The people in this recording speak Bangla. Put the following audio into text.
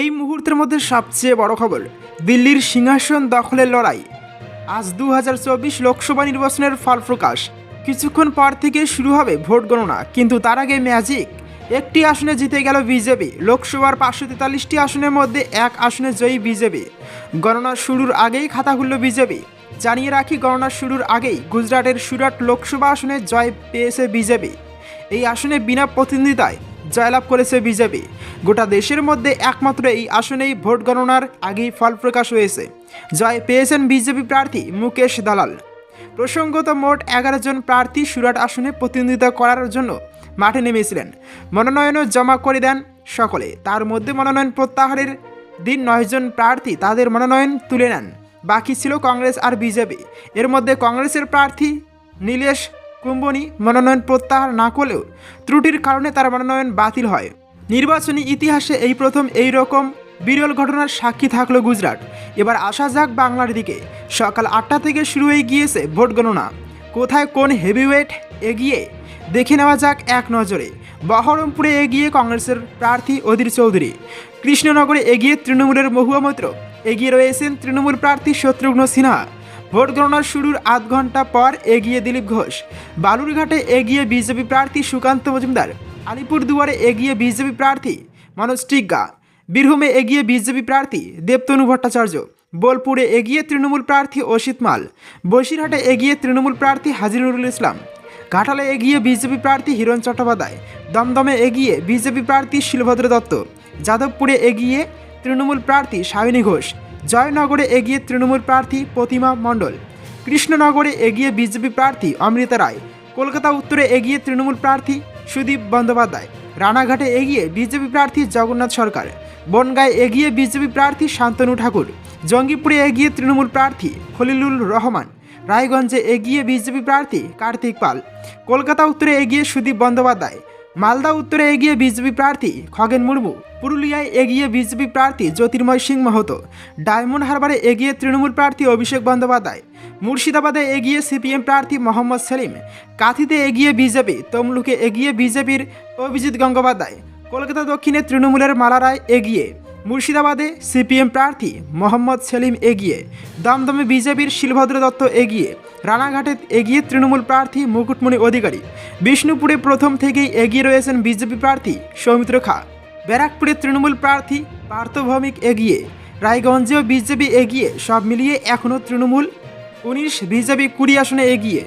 এই মুহূর্তের মধ্যে সবচেয়ে বড় খবর, দিল্লির সিংহাসন দখলের লড়াই। আজ দু হাজার চব্বিশ লোকসভা নির্বাচনের ফল প্রকাশ। কিছুক্ষণ পর থেকে শুরু হবে ভোট গণনা, কিন্তু তার আগে ম্যাজিক। একটি আসনে জিতে গেল বিজেপি, লোকসভার পাঁচশো তেতাল্লিশটি আসনের মধ্যে এক আসনে জয়ী বিজেপি। গণনা শুরুর আগেই খাতা খুলল বিজেপি। জানিয়ে রাখি, গণনা শুরুর আগেই গুজরাটের সুরাট লোকসভা আসনে জয় পেয়েছে বিজেপি। এই আসনে বিনা প্রতিদ্বন্দ্বিতায় জয়লাভ করেছে বিজেপি। গোটা দেশের মধ্যে একমাত্র এই আসনেই ভোট গণনার আগেই ফল প্রকাশ হয়েছে। জয় পেয়েছেন বিজেপি প্রার্থী মুকেশ দালাল। প্রসঙ্গত মোট এগারো জন প্রার্থী সুরাট আসনে প্রতিদ্বন্দ্বিতা করার জন্য মাঠে নেমেছিলেন। মনোনয়নও জমা করে দেন সকলে। তার মধ্যে মনোনয়ন প্রত্যাহারের দিন নয়জন প্রার্থী তাদের মনোনয়ন তুলে নেন। বাকি ছিল কংগ্রেস আর বিজেপি। এর মধ্যে কংগ্রেসের প্রার্থী নীলেশ কুম্বনি মনোনয়ন প্রত্যাহার না করলেও ত্রুটির কারণে তার মনোনয়ন বাতিল হয়। নির্বাচনী ইতিহাসে এই প্রথম এই রকম বিরল ঘটনার সাক্ষী থাকল গুজরাট। এবার আসা যাক বাংলার দিকে। সকাল আটটা থেকে শুরু হয়ে গিয়েছে ভোট গণনা। কোথায় কোন হেভিওয়েট এগিয়ে? দেখে নেওয়া যাক এক নজরে। বহরমপুরে এগিয়ে কংগ্রেসের প্রার্থী অধীর চৌধুরী। কৃষ্ণনগরে এগিয়ে তৃণমূলের মহুয়া মৈত্র। এগিয়ে রয়েছেন তৃণমূল প্রার্থী শত্রুঘ্ন সিনহা। ভোট গণনা শুরুর আধ ঘণ্টা পর এগিয়ে দিলীপ ঘোষ। বালুরঘাটে এগিয়ে বিজেপি প্রার্থী সুকান্ত মজুমদার। আলিপুরদুয়ারে এগিয়ে বিজেপি প্রার্থী মনোজ টিগ্গা। বীরভূমে এগিয়ে বিজেপি প্রার্থী দেবতনু ভট্টাচার্য। বোলপুরে এগিয়ে তৃণমূল প্রার্থী অসিত মাল। বসিরহাটে এগিয়ে তৃণমূল প্রার্থী হাজিরুল ইসলাম। ঘাটালে এগিয়ে বিজেপি প্রার্থী হিরণ চট্টোপাধ্যায়। দমদমে এগিয়ে বিজেপি প্রার্থী শিলভদ্র দত্ত। যাদবপুরে এগিয়ে তৃণমূল প্রার্থী সায়নী ঘোষ। জয়নগরে এগিয়ে তৃণমূল প্রার্থী প্রতিমা মণ্ডল, কৃষ্ণনগরে এগিয়ে বিজেপি প্রার্থী অমৃতা রায়, কলকাতা উত্তরে এগিয়ে তৃণমূল প্রার্থী সুদীপ বন্দ্যোপাধ্যায়, রানাঘাটে এগিয়ে বিজেপি প্রার্থী জগন্নাথ সরকার, বনগাঁয় এগিয়ে বিজেপি প্রার্থী শান্তনু ঠাকুর, জঙ্গিপুরে এগিয়ে তৃণমূল প্রার্থী খলিলুল রহমান, রায়গঞ্জে এগিয়ে বিজেপি প্রার্থী কার্তিক পাল, কলকাতা উত্তরে এগিয়ে সুদীপ বন্দ্যোপাধ্যায় মালদা উত্তরে এগিয়ে বিজেপি প্রার্থী খগেন মুর্মু, পুরুলিয়ায় এগিয়ে বিজেপি প্রার্থী জ্যোতির্ময় সিং মাহতো, ডায়মন্ড হারবারে এগিয়ে তৃণমূল প্রার্থী অভিষেক বন্দ্যোপাধ্যায়, মুর্শিদাবাদে এগিয়ে সিপিএম প্রার্থী মোহাম্মদ সেলিম, কাঁথিতে এগিয়ে বিজেপি তমলুকে এগিয়ে বিজেপির অভিজিৎ গঙ্গোপাধ্যায়, কলকাতা দক্ষিণে তৃণমূলের মালারায় এগিয়ে মুর্শিদাবাদে সিপিএম প্রার্থী মোহাম্মদ সেলিম এগিয়ে, দমদমে বিজেপির শিলভদ্র দত্ত এগিয়ে, রানাঘাটে এগিয়ে তৃণমূল প্রার্থী মুকুটমণি অধিকারী। বিষ্ণুপুরে প্রথম থেকেই এগিয়ে রয়েছেন বিজেপি প্রার্থী সৌমিত্র খা। ব্যারাকপুরে তৃণমূল প্রার্থী পার্থভৌমিক এগিয়ে, রায়গঞ্জেও বিজেপি এগিয়ে, সব মিলিয়ে এখনও তৃণমূল। উনিশ বিজেপি কুড়ি আসনে এগিয়ে।